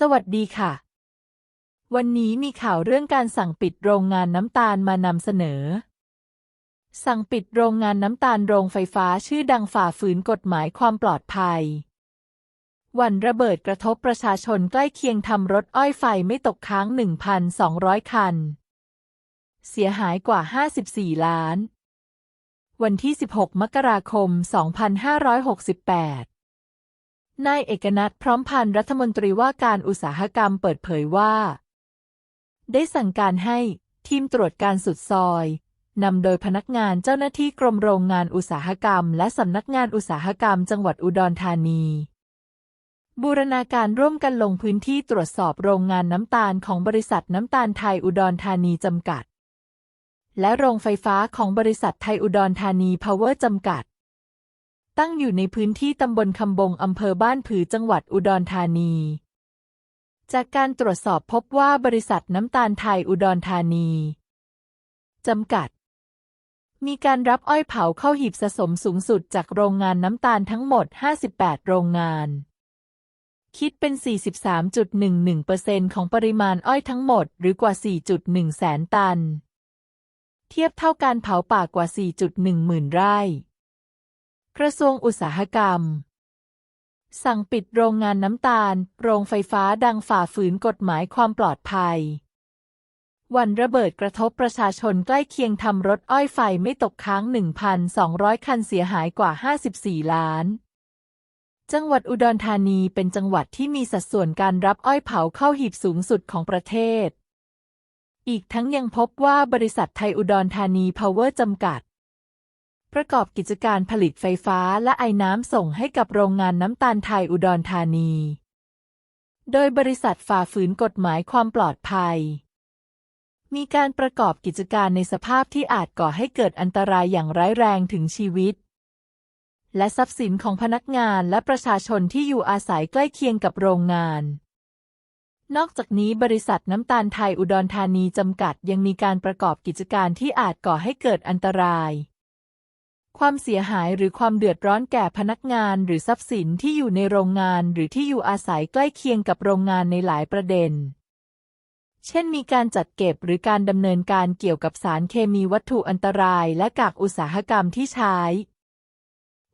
สวัสดีค่ะ วันนี้มีข่าวเรื่องการสั่งปิดโรงงานน้ำตาลมานำเสนอ สั่งปิดโรงงานน้ำตาลโรงไฟฟ้าชื่อดังฝ่าฝืนกฎหมายความปลอดภัย วันระเบิดกระทบประชาชนใกล้เคียงทำรถอ้อยไฟไม่ตกค้าง 1,200 คัน เสียหายกว่า 54 ล้าน วันที่ 16 มกราคม 2568 นายเอกนัทพร้อมพันรัฐมนตรีว่าการอุตสาหกรรมเปิดเผยว่า ได้สั่งการให้ทีมตรวจการสุดซอยนำโดยพนักงานเจ้าหน้าที่กรมโรงงานอุตสาหกรรม และสำนักงานอุตสาหกรรม จังหวัดอุดรธานี บูรณาการร่วมกันลงพื้นที่ตรวจสอบโรงงานน้ำตาลของบริษัทน้ำตาลไทยอุดรธานีจำกัด และโรงไฟฟ้าของบริษัทไทยอุดรธานีพาวเวอร์จำกัด ตั้งอยู่ในพื้นที่ตำบลคำบงอำเภอบ้านผือจังหวัดอุดรธานี จากการตรวจสอบพบว่าบริษัทน้ำตาลไทยอุดรธานี จำกัด มีการรับอ้อยเผาเข้าหีบสะสมสูงสุดจากโรงงานน้ำตาลทั้งหมด 58 โรงงาน คิดเป็น 43.11%ของปริมาณอ้อยทั้งหมดหรือกว่า 4.1 แสนตัน เทียบเท่าการเผาป่ากว่า 4.1 หมื่นไร่ กระทรวงอุตสาหกรรม สั่งปิดโรงงานน้ำตาล โรงไฟฟ้าดังฝ่าฝืนกฎหมายความปลอดภัย วันระเบิดกระทบประชาชนใกล้เคียงทำรถอ้อยไฟไม่ตกค้าง 1,200 คันเสียหายกว่า 54 ล้านจังหวัดอุดรธานีเป็นจังหวัดที่มีสัดส่วนการรับอ้อยเผาเข้าหีบสูงสุดของประเทศ อีกทั้งยังพบว่าบริษัทไทยอุดรธานีพาวเวอร์จำกัด ประกอบกิจการผลิตไฟฟ้าและไอ้น้ำส่งให้กับโรงงานน้ำตาลไทยอุดรธานี โดยบริษัทฝ่าฝืนกฎหมายความปลอดภัย มีการประกอบกิจการในสภาพที่อาจก่อให้เกิดอันตรายอย่างร้ายแรงถึงชีวิต และทรัพย์สินของพนักงานและประชาชนที่อยู่อาศัยใกล้เคียงกับโรงงานนอกจากนี้บริษัทน้ำตาลไทยอุดรธานีจำกัดยังมีการประกอบกิจการที่อาจก่อให้เกิดอันตราย ความเสียหายหรือความเดือดร้อนแก่พนักงานหรือทรัพย์สินที่อยู่ในโรงงานหรือที่อยู่อาศัยใกล้เคียงกับโรงงานในหลายประเด็น เช่นมีการจัดเก็บหรือการดำเนินการเกี่ยวกับสารเคมีวัตถุอันตรายและกากอุตสาหกรรมที่ใช้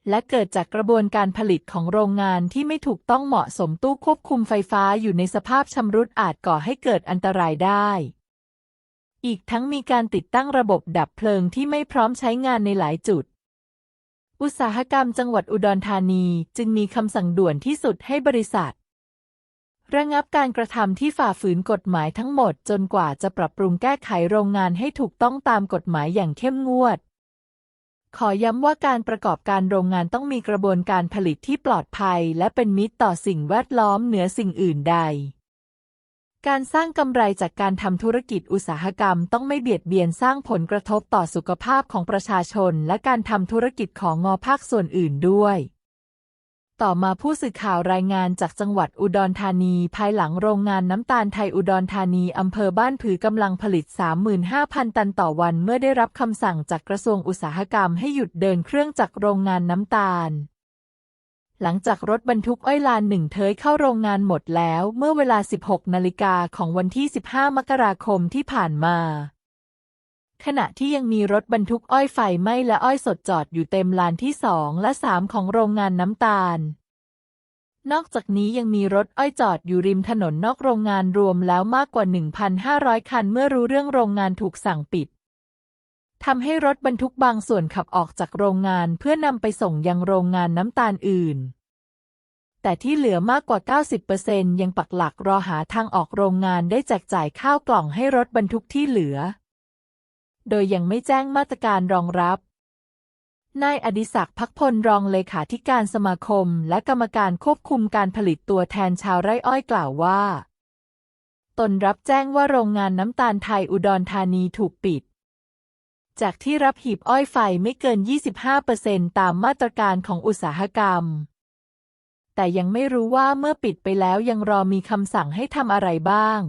และเกิดจากกระบวนการผลิตของโรงงานที่ไม่ถูกต้องเหมาะสมตู้ควบคุมไฟฟ้าอยู่ในสภาพชำรุดอาจก่อให้เกิดอันตรายได้อีกทั้งมีการติดตั้งระบบดับเพลิงที่ไม่พร้อมใช้งานในหลายจุด อุตสาหกรรมจังหวัดอุดรธานีจึงมีคำสั่งด่วนที่สุดให้บริษัท ระงับการกระทำที่ฝ่าฝืนกฎหมายทั้งหมดจนกว่าจะปรับปรุงแก้ไขโรงงานให้ถูกต้องตามกฎหมายอย่างเข้มงวด ขอย้ำว่าการประกอบการโรงงานต้องมีกระบวนการผลิตที่ปลอดภัย และเป็นมิตรต่อสิ่งแวดล้อมเหนือสิ่งอื่นใด การสร้างกำไรจากการทำธุรกิจอุตสาหกรรมต้องไม่เบียดเบียนสร้างผลกระทบต่อสุขภาพของประชาชน และการทำธุรกิจของงอภาคส่วนอื่นด้วย ต่อมาผู้สื่อข่าวรายงานจากจังหวัดอุดรธานี ภายหลังโรงงานน้ำตาลไทยอุดรธานีอำเภอบ้านผือกำลังผลิต 35,000 ตันต่อวันเมื่อได้รับคำสั่งจากกระทรวงอุตสาหกรรมให้หยุดเดินเครื่องจากโรงงานน้ำตาล หลังจากรถบรรทุกอ้อยลานหนึ่งเทยเข้าโรงงานหมดแล้ว เมื่อเวลา 16 นาฬิกาของวันที่ 15 มกราคมที่ผ่านมา ขณะที่ยังมีรถบรรทุกอ้อยไฟไหม้และอ้อยสดจอดอยู่เต็มลานที่สองและสามของโรงงานน้ำตาล นอกจากนี้ยังมีรถอ้อยจอดอยู่ริมถนนนอกโรงงานรวมแล้วมากกว่า 1,500 คัน เมื่อรู้เรื่องโรงงานถูกสั่งปิด ทำให้รถบรรทุกบางส่วนขับออกจากโรงงานเพื่อนำไปส่งยังโรงงานน้ำตาลอื่น แต่ที่เหลือมากกว่า 90%ยังปักหลักรอหาทางออกโรงงานได้แจกจ่ายข้าวกล่องให้รถบรรทุกที่เหลือ โดยยังไม่แจ้งมาตรการรองรับนายอดิศักดิ์พักพลรองเลขาธิการสมาคม และกรรมการควบคุมการผลิตตัวแทนชาวไร่อ้อยกล่าวว่า ตนรับแจ้งว่าโรงงานน้ำตาลไทยอุดรธานีถูกปิด จากที่รับหีบอ้อยไฟไม่เกิน 25%ตามมาตรการของอุตสาหกรรม แต่ยังไม่รู้ว่าเมื่อปิดไปแล้วยังรอมีคำสั่งให้ทำอะไรบ้าง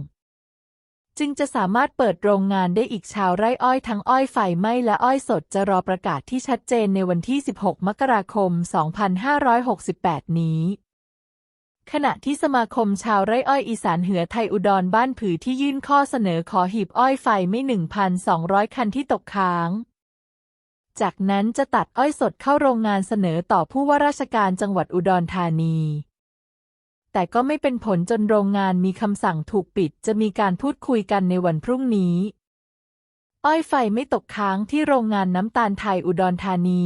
จึงจะสามารถเปิดโรงงานได้อีกชาวไร่อ้อยทั้งอ้อยไฟไหม้และอ้อยสดจะรอประกาศที่ชัดเจนในวันที่ 16 มกราคม 2568 นี้ ขณะที่สมาคมชาวไร่อ้อยอีสานเหือไทยอุดรบ้านผือที่ยื่นข้อเสนอขอหีบอ้อยไฟไม่ 1,200 คันที่ตกค้าง จากนั้นจะตัดอ้อยสดเข้าโรงงานเสนอต่อผู้ว่าราชการจังหวัดอุดรธานี แต่ก็ไม่เป็นผลจนโรงงานมีคำสั่งถูกปิดจะมีการพูดคุยกันในวันพรุ่งนี้ อ้อยไฟไม่ตกค้างที่โรงงานน้ำตาลไทยอุดรธานี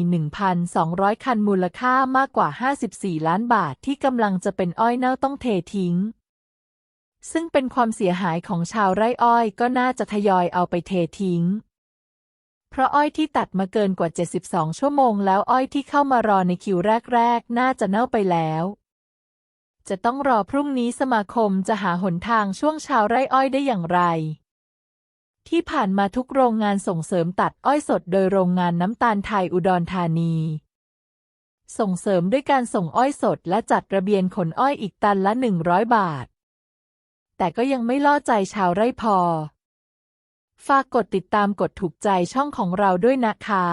1,200 คันมูลค่ามากกว่า 54 ล้านบาทที่กำลังจะเป็นอ้อยเน่าต้องเททิ้ง ซึ่งเป็นความเสียหายของชาวไร่อ้อยก็น่าจะทยอยเอาไปเททิ้ง เพราะอ้อยที่ตัดมาเกินกว่า 72 ชั่วโมงแล้วอ้อยที่เข้ามารอในคิวแรก ๆ น่าจะเน่าไปแล้วจะต้องรอพรุ่งนี้สมาคมจะหาหนทางช่วงชาวไร่อ้อยได้อย่างไร ที่ผ่านมาทุกโรงงานส่งเสริมตัดอ้อยสดโดยโรงงานน้ำตาลไทยอุดรธานี ส่งเสริมด้วยการส่งอ้อยสดและจัดระเบียนขนอ้อยอีกตันละ 100 บาท แต่ก็ยังไม่ล่อใจชาวไร่พอ ฝากกดติดตามกดถูกใจช่องของเราด้วยนะคะ